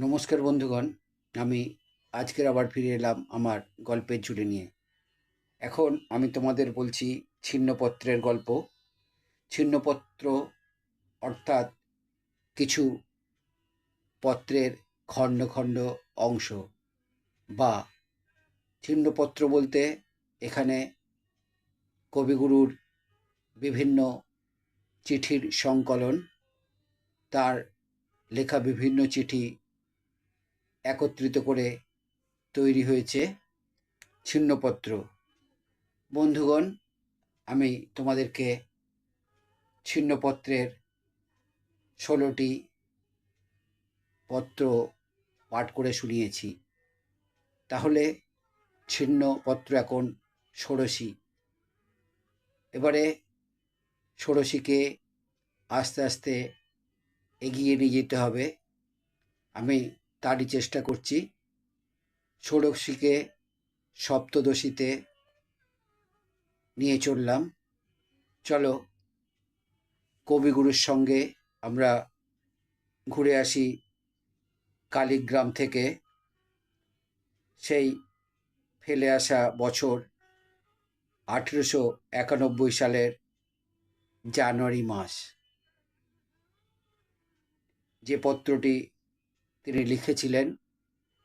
নমস্কার বন্ধুগণ, আমি আজকের আবার ফিরে এলাম আমার গল্পের ঝুলি নিয়ে। এখন আমি তোমাদের বলছি ছিন্নপত্রের গল্প। ছিন্নপত্র অর্থাৎ কিছু পত্রের খণ্ড খণ্ড অংশ বা ছিন্নপত্র বলতে এখানে কবিগুরুর বিভিন্ন চিঠির সংকলন, তার লেখা বিভিন্ন চিঠি একত্রিত করে তৈরি হয়েছে ছিন্নপত্র। বন্ধুগণ, আমি তোমাদেরকে ছিন্নপত্রের ষোলোটি পত্র পাঠ করে শুনিয়েছি। তাহলে ছিন্নপত্র এখন ষোড়শী। এবারে ষোড়শীকে আস্তে আস্তে এগিয়ে নিয়ে যেতে হবে। আমি তারই চেষ্টা করছি। ষোড়শীকে সপ্তদশীতে নিয়ে চললাম। চলো, কবিগুরুর সঙ্গে আমরা ঘুরে আসি কালীগ্রাম থেকে। সেই ফেলে আসা বছর আঠেরোশো একানব্বই সালের জানুয়ারি মাস। যে পত্রটি তিনি লিখেছিলেন,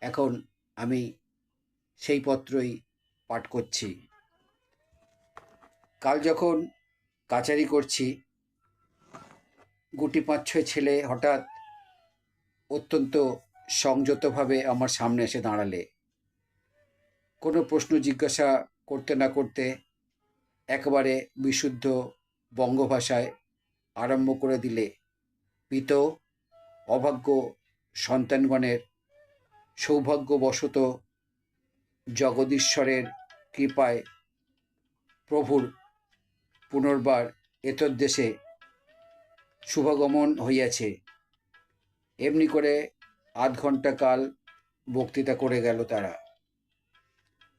এখন আমি সেই পত্রই পাঠ করছি। কাল যখন কাচারি করছি, গুটি পাঁচ ছয় ছেলে হঠাৎ অত্যন্ত সংযতভাবে আমার সামনে এসে দাঁড়ালে। কোনো প্রশ্ন জিজ্ঞাসা করতে না করতে একবারে বিশুদ্ধ বঙ্গভাষায় আরম্ভ করে দিলে। পিত অভাগ্য সন্তানগণের সৌভাগ্যবশত জগদীশ্বরের কৃপায় প্রভুর পুনর্বার এতদ্দেশে শুভগমন হইয়াছে। এমনি করে আধ ঘণ্টা কাল বক্তৃতা করে গেল তারা।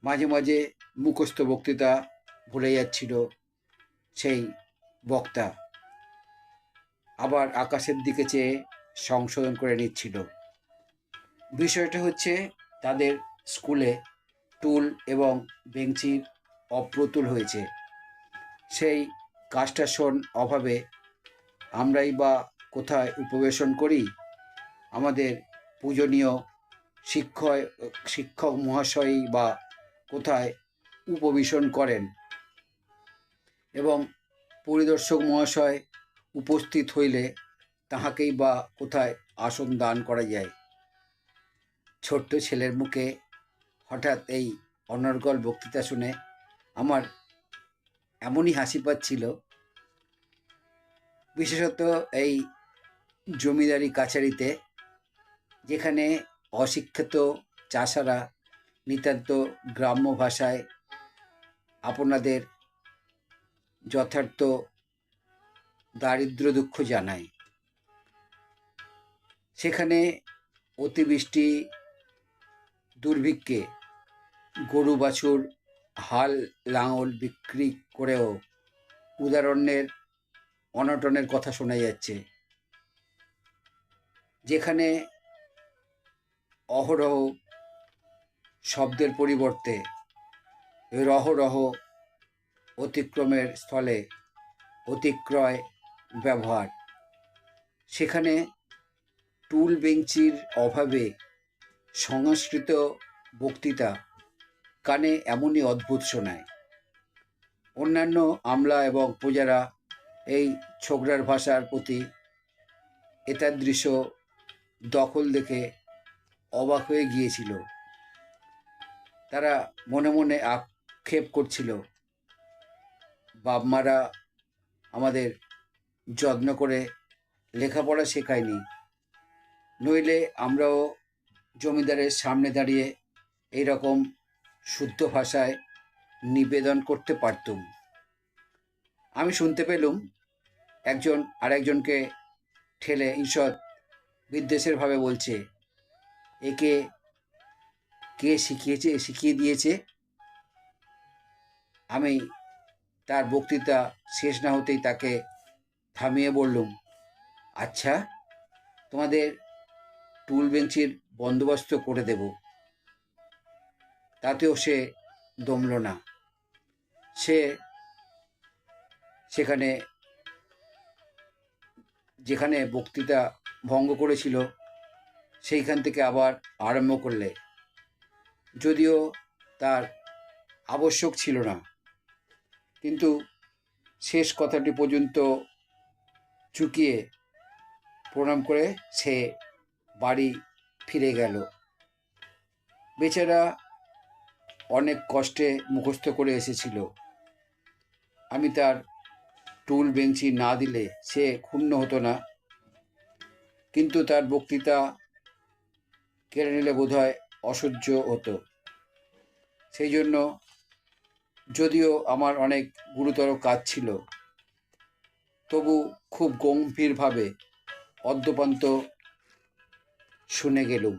মাঝে মাঝে মুখস্থ বক্তৃতা ভুলে যাচ্ছিল সেই বক্তা। আবার আকাশের দিকে চেয়ে সংশোধন করে নিচ্ছিল। বিষয়টা হচ্ছে, তাদের স্কুলে টুল এবং বেঞ্চির অপ্রতুল হয়েছে। সেই কাষ্টাসন অভাবে আমরাই বা কোথায় উপবেশন করি? আমাদের পূজনীয় শিক্ষক শিক্ষক মহাশয়ই বা কোথায় উপবেশন করেন? এবং পরিদর্শক মহাশয় উপস্থিত হইলে তাহাকেই বা কোথায় আসন দান করা যায়? ছোট্ট ছেলের মুখে হঠাৎ এই অনর্গল বক্তৃতা শুনে আমার এমনই হাসি পাচ্ছিল। বিশেষত এই জমিদারি কাছারিতে, যেখানে অশিক্ষিত চাষারা নিতান্ত গ্রাম্য ভাষায় আপনাদের যথার্থ দারিদ্র দুঃখ জানায়। সেখানে অতিবৃষ্টি, দুর্ভিক্ষে গরু বাছুর, হাল, লাঙল বিক্রি করেও উদাহরণের অনটনের কথা শোনা যাচ্ছে। যেখানে অহরহ শব্দের পরিবর্তে রহরহ অতিক্রমের স্থলে অতিক্রয় ব্যবহার। সেখানে টুল বেঞ্চির অভাবে সংস্কৃত বক্তৃতা কানে এমনই অদ্ভুত শোনায়। অন্যান্য আমলা এবং প্রজারা এই ছোকরার ভাষার প্রতি এতাদৃশ দখল দেখে অবাক হয়ে গিয়েছিল। তারা মনে মনে আক্ষেপ করছিল, বাপমারা আমাদের যত্ন করে লেখাপড়া শেখায়নি। নইলে আমরাও জমিদারের সামনে দাঁড়িয়ে এই রকম শুদ্ধ ভাষায় নিবেদন করতে পারতুম। আমি শুনতে পেলুম একজন আরেকজনকে ঠেলে ঈষৎ বিদ্বেষের ভাবে বলছে, একে কে শিখিয়েছে, শিখিয়ে দিয়েছে? আমি তার বক্তৃতা শেষ না হতেই তাকে থামিয়ে বললুম আচ্ছা তোমাদের টুল বেঞ্চির বন্দোবস্ত করে দেব। তাতেও সে দমল না। সে সেখানে যেখানে বক্তৃতা ভঙ্গ করেছিল, সেইখান থেকে আবার আরম্ভ করলে। যদিও তার আবশ্যক ছিল না। কিন্তু শেষ কথাটি পর্যন্ত চুকিয়ে প্রণাম করে সে বাড়ি ফিরে গেল। বেচারা অনেক কষ্টে মুখস্থ করে এসেছিল। আমি তার টুল বেঞ্চি না দিলে সে ক্ষুণ্ণ হতো না। কিন্তু তার বক্তৃতা কেড়ে নিলে বোধহয় অসহ্য হতো। সেই জন্য যদিও আমার অনেক গুরুতর কাজ ছিল, তবু খুব গম্ভীরভাবে অদ্যপান্ত শুনে গেলুম।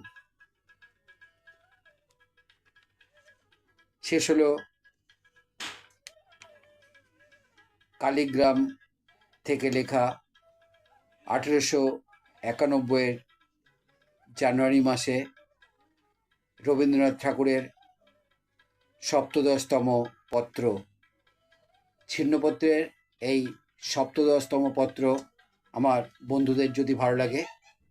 শেষ হলো কালীগ্রাম থেকে লেখা আঠেরোশো একানব্বইয়ের জানুয়ারি মাসে রবীন্দ্রনাথ ঠাকুরের সপ্তদশতম পত্র। ছিন্নপত্রের এই সপ্তদশতম পত্র আমার বন্ধুদের যদি ভালো লাগে